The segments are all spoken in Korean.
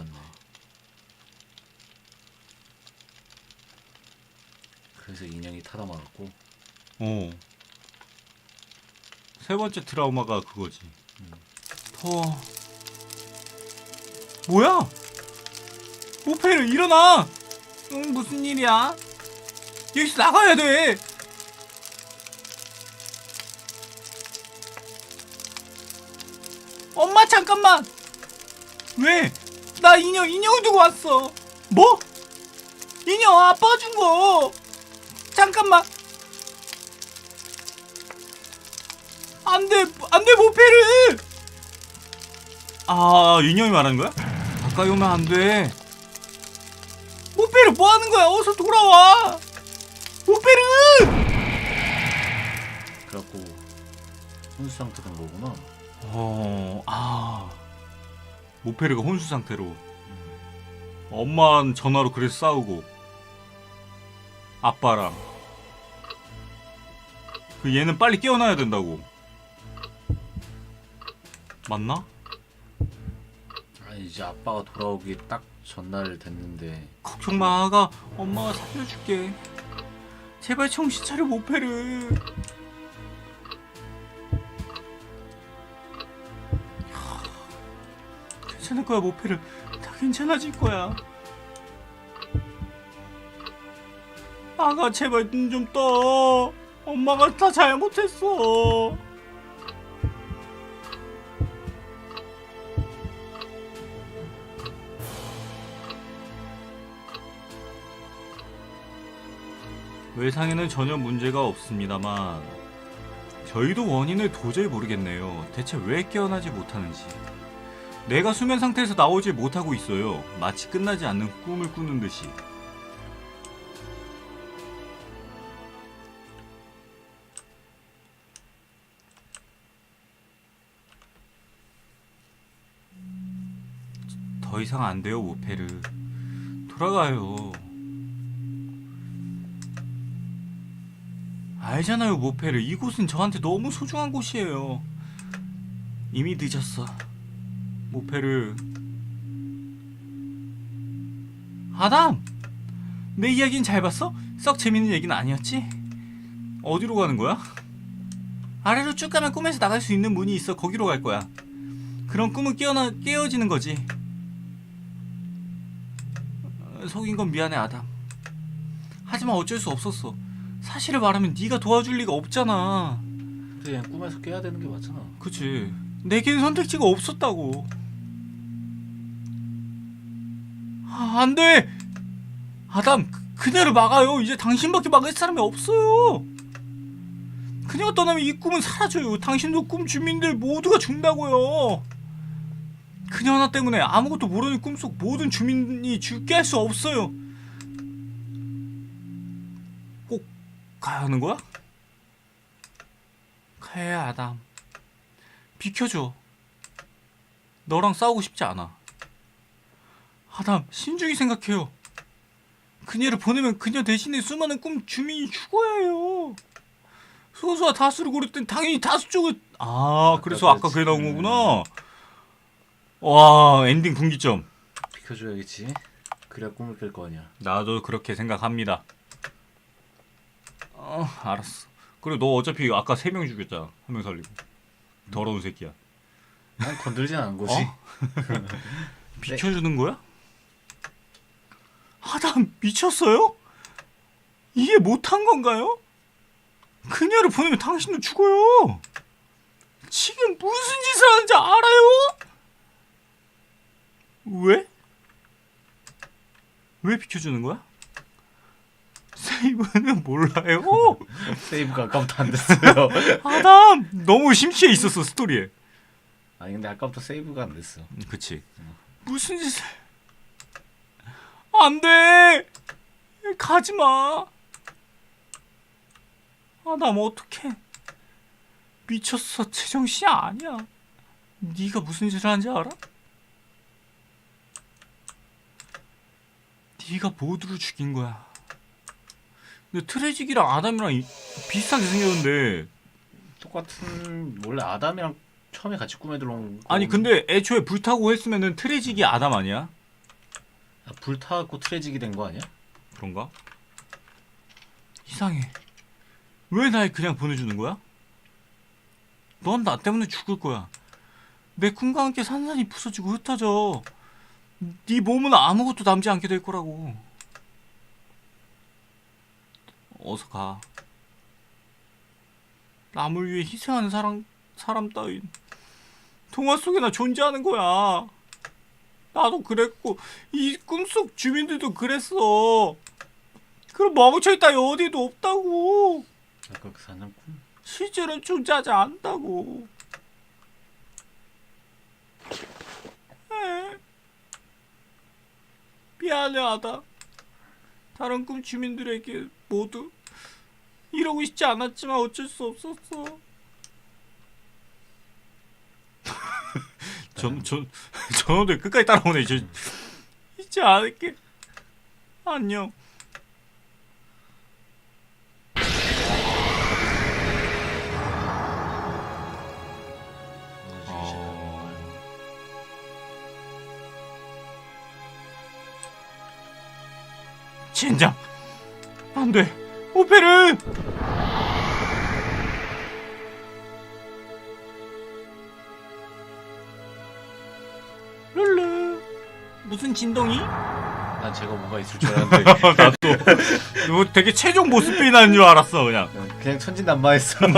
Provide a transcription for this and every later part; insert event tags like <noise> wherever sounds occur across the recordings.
몰랐네. 그래서 인형이 타다 말았고 어. 세 번째 트라우마가 그거지. 더워. 뭐야? 모페르 일어나! 응, 무슨 일이야? 여기서 나가야 돼! 엄마 잠깐만! 왜? 나 인형 인형을 두고 왔어. 뭐? 인형 아빠가 준 거. 잠깐만. 안돼 안돼 모페르 아 인형이 말하는 거야? 가까이 오면 안 돼 모페르 뭐 하는 거야 어서 돌아와 모페르 그래갖고 혼수 상태 된 거구나. 어 아 모페르가 혼수 상태로 엄마는 전화로 그래서 싸우고 아빠랑 그 얘는 빨리 깨어나야 된다고 맞나? 아 이제 아빠가 돌아오기 딱 전날 됐는데 걱정 마, 아가. 엄마가 살려줄게. 제발 정신 차려, 모페르. 괜찮을 거야, 모페르. 다 괜찮아질 거야. 아가, 제발 눈 좀 떠. 엄마가 다 잘못했어. 외상에는 전혀 문제가 없습니다만 저희도 원인을 도저히 모르겠네요. 대체 왜 깨어나지 못하는지. 내가 수면 상태에서 나오질 못하고 있어요. 마치 끝나지 않는 꿈을 꾸는 듯이. 더 이상 안 돼요, 모페르. 돌아가요. 알잖아요, 모페르. 이곳은 저한테 너무 소중한 곳이에요. 이미 늦었어. 모페르. 아담! 내 이야기는 잘 봤어? 썩 재밌는 얘기는 아니었지? 어디로 가는 거야? 아래로 쭉 가면 꿈에서 나갈 수 있는 문이 있어. 거기로 갈 거야. 그런 꿈은 깨어나, 깨어지는 거지. 어, 속인 건 미안해, 아담. 하지만 어쩔 수 없었어. 사실을 말하면 네가 도와줄 리가 없잖아. 근데 그냥 꿈에서 깨야 되는 게 맞잖아. 그치. 내겐 선택지가 없었다고. 아, 안 돼! 아담, 그- 그녀를 막아요. 이제 당신밖에 막을 사람이 없어요. 그녀가 떠나면 이 꿈은 사라져요. 당신도 꿈 주민들 모두가 죽는다고요. 그녀 하나 때문에 아무것도 모르는 꿈속 모든 주민이 죽게 할 수 없어요. 꼭 가야 하는 거야? 가야 아담. 비켜줘. 너랑 싸우고 싶지 않아. 아담, 신중히 생각해요. 그녀를 보내면 그녀 대신에 수많은 꿈 주민이 죽어야 해요. 소수와 다수를 고를 땐 당연히 다수 쪽을 아, 그래서 아까 그게 나온 거구나. 와, 엔딩 분기점. 비켜줘야겠지. 그래야 꿈을 깰 거 아니야. 나도 그렇게 생각합니다. 어, 알았어. 그리고 너 어차피 아까 세 명 죽였잖아. 한 명 살리고. 더러운 새끼야. 난 건들진 않은 거지. 어? <laughs> 비켜주는 거야? 하담 미쳤어요? 이해 못한 건가요? 그녀를 보내면 당신도 죽어요. 지금 무슨 짓을 하는지 알아요? 왜? 왜 비켜주는 거야? 세이브는 몰라요. 세이브가 아까부터 안 됐어요. <laughs> 아담 너무 심취해 있었어 스토리에. 아니 근데 아까부터 세이브가 안 됐어. 음, 그치. 무슨 짓을? 안 돼! 가지 마! 아, 나뭐 어떡해. 미쳤어. 제정신이 아니야. 네가 무슨 짓을 하는지 알아? 네가 모두를 죽인 거야. 근데 트레직이랑 아담이랑 이- 비슷하게 생겼는데 똑같은 원래 아담이랑 처음에 같이 꿈에 들어온 거. 아니 근데 애초에 불타고 했으면은 트레직이 아담 아니야? 아, 불타갖고 트레직이 된 거 아니야? 그런가? 이상해. 왜 날 그냥 보내주는 거야? 넌 나 때문에 죽을 거야. 내 꿈과 함께 산산이 부서지고 흩어져. 네 몸은 아무것도 남지 않게 될 거라고. 어서 가. 남을 위해 희생하는 사람 사람 따윈 동화 속에나 존재하는 거야. 나도 그랬고 이 꿈속 주민들도 그랬어. 그럼 멍청이 따위 어디도 없다고. 아까 그 사냥꾼? 실제로 존재하지 않다고. 에. 미안해하다. 다른 꿈 주민들에게 모두 이러고 싶지 않았지만 어쩔 수 없었어. <laughs> 전, 전, 전원들 끝까지 따라오네. 저, 잊지 않을게. 안녕. 안 돼 오페르 룰루 무슨 진동이? 난 제가 뭐가 있을 줄 알았는데 <laughs> 나도 이거 되게 최종 모습이 나는 줄 알았어 그냥 그냥 천진난만했어. <laughs>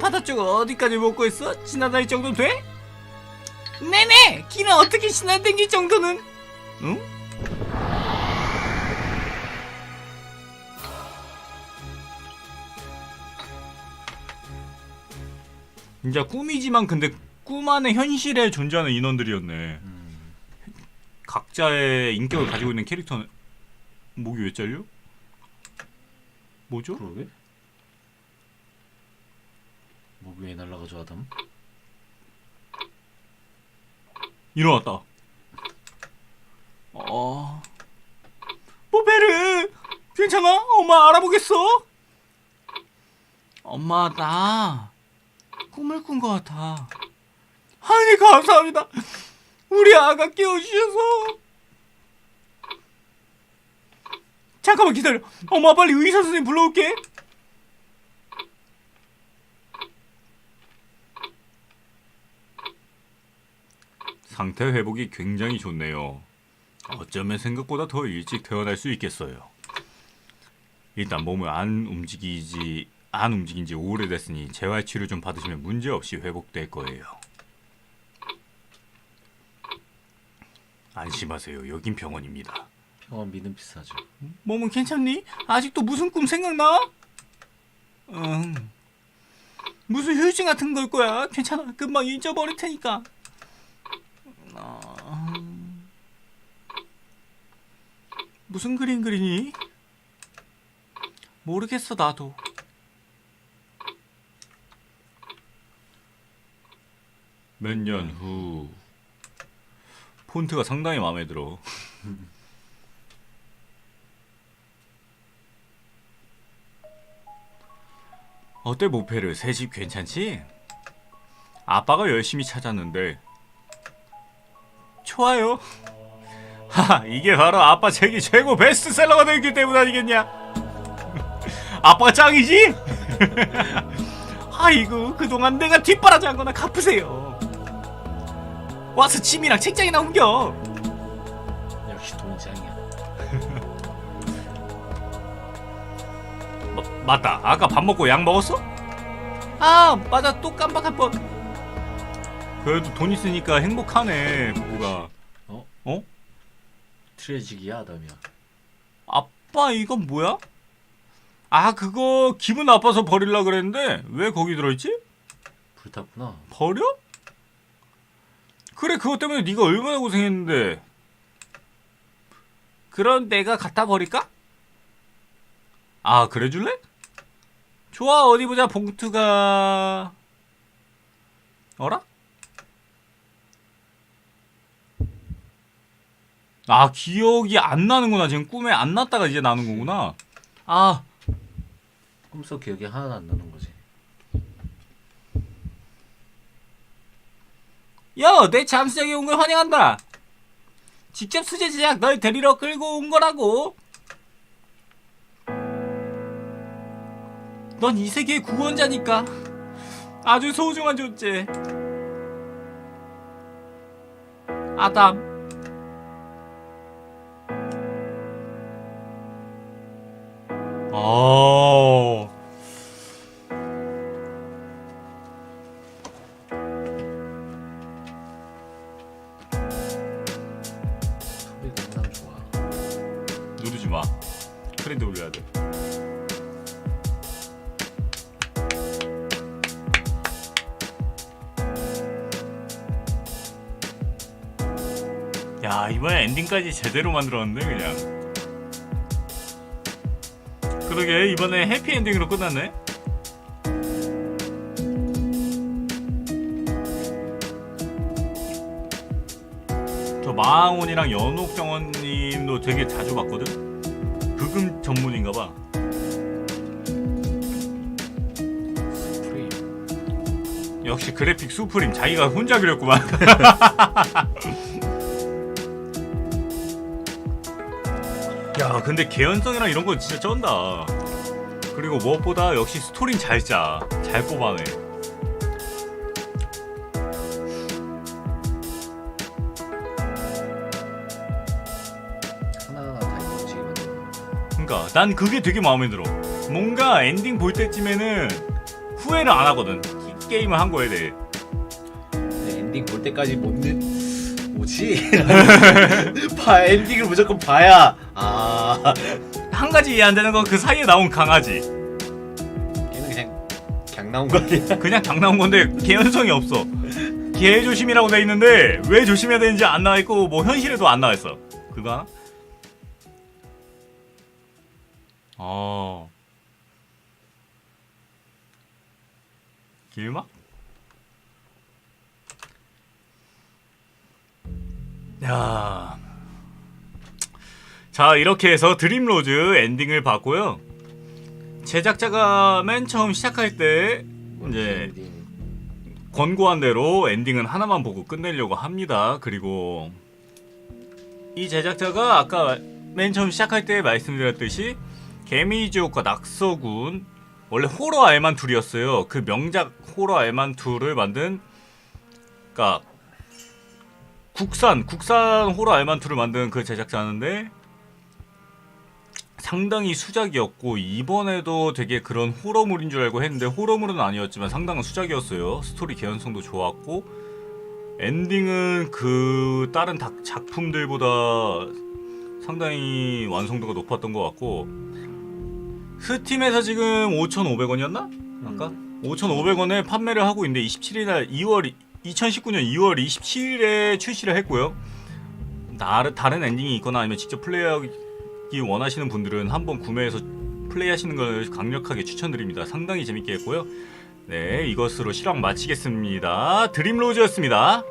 바다 쪽 어디까지 먹고 있어? 지나다닐 정도 돼? 네네 길은 어떻게 지나다닐 정도는 응? 진짜 꿈이지만 근데 꿈 안에 현실에 존재하는 인원들이었네 음, 각자의 인격을 가지고 있는 캐릭터는 목이 왜 잘려? 뭐죠? 그러게? 목이 왜 날라가죠 아담? 일어났다. 어. 뽀베르! 괜찮아? 엄마 알아보겠어? 엄마, 나 꿈을 꾼 것 같아. 아니, 감사합니다. 우리 아가 깨워주셔서. 잠깐만 기다려. 엄마, 빨리 의사 선생님 불러올게. 상태 회복이 굉장히 좋네요. 어쩌면 생각보다 더 일찍 태어날 수 있겠어요. 일단 몸을 안 움직이지 안 움직인 지 오래됐으니 재활 치료 좀 받으시면 문제 없이 회복될 거예요. 안심하세요. 여긴 병원입니다. 병원 믿음 비싸죠. 몸은 괜찮니? 아직도 무슨 꿈 생각나? 응. 무슨 휴증 같은 걸 거야. 괜찮아. 금방 잊어버릴 테니까. 어... 무슨 그림 그리니? 모르겠어 나도. 몇 년 후. 폰트가 상당히 마음에 들어. <laughs> 어때 모페르 새 집 괜찮지? 아빠가 열심히 찾았는데 좋아요. <laughs> 하 이게 바로 아빠 책이 최고 베스트셀러가 되기 때문 아니겠냐? <laughs> 아빠가 짱이지? 아이고 그동안 내가 뒷바라지 한 거나 갚으세요. 와서 침이랑 책장이나 옮겨. 역시 짱이야. 마, 맞다. 아까 밥 먹고 약 먹었어? 아 맞아 또 깜빡할 뻔. 그래도 돈 있으니까 행복하네 부부가. 어? 어? 트레직이야 아담이야. 아빠 이건 뭐야? 아 그거 기분 나빠서 버릴라 그랬는데 왜 거기 들어있지? 불탔구나. 버려? 그래 그것 때문에 네가 얼마나 고생했는데 그럼 내가 갖다 버릴까? 아 그래 줄래? 좋아 어디 보자 봉투가 어라? 아 기억이 안 나는구나 지금 꿈에 안 났다가 이제 나는 거구나 아 꿈속 기억이 하나도 안 나는 거지. 야, 내 잠수장에 온 걸 환영한다. 직접 수제 제작 널 데리러 끌고 온 거라고. 넌 이 세계의 구원자니까 아주 소중한 존재. 아담. 어. 누르지 마. 트렌드 올려야 돼. 야 이번에 엔딩까지 제대로 만들었는데 그냥. 그러게 이번에 해피 엔딩으로 끝났네. 저 마항온이랑 연옥 정원님도 되게 자주 봤거든. 브금 전문인가봐. 프레임. 역시 그래픽 수프림 자기가 혼자 그렸구만. <laughs> 야, 근데 개연성이랑 이런 건 진짜 쩐다. 그리고 무엇보다 역시 스토리는 잘 짜. 잘 뽑아내. 난 그게 되게 마음에 들어. 뭔가 엔딩 볼 때쯤에는 후회를 안 하거든. 이 게임을 한 거에 대해. 근데 엔딩 볼 때까지 못 느... 뭐지? <laughs> 봐 엔딩을 무조건 봐야 아 한 가지 이해 안 되는 건 그 사이에 나온 강아지. 걔는 그냥 그냥 나온 거 아니야? 그냥 장 나온 건데 개연성이 없어. 개 조심이라고 돼 있는데 왜 조심해야 되는지 안 나와 있고 뭐 현실에도 안 나와 있어. 그거 하나? 어. 길막? 야. 자, 이렇게 해서 드림로즈 엔딩을 봤고요. 제작자가 맨 처음 시작할 때 이제. 권고한 대로 엔딩은 하나만 보고 끝내려고 합니다. 그리고 이 제작자가 아까 맨 처음 시작할 때 말씀드렸듯이 개미지옥과 낙서군 원래 호러 알만 둘이었어요. 그 명작 호러 알만 둘을 만든 그러니까 국산 국산 호러 알만 둘을 만든 그 제작자인데 상당히 수작이었고 이번에도 되게 그런 호러물인 줄 알고 했는데 호러물은 아니었지만 상당한 수작이었어요. 스토리 개연성도 좋았고 엔딩은 그 다른 작- 작품들보다 상당히 완성도가 높았던 것 같고 스팀에서 지금 5,500원이었나? 아까 5,500원에 판매를 하고 있는데 27일 날 2월 2019년 2월 27일에 출시를 했고요. 다른 다른 엔딩이 있거나 아니면 직접 플레이하기 원하시는 분들은 한번 구매해서 플레이하시는 걸 강력하게 추천드립니다. 상당히 재밌게 했고요. 네, 이것으로 실황 마치겠습니다. 드림로즈였습니다.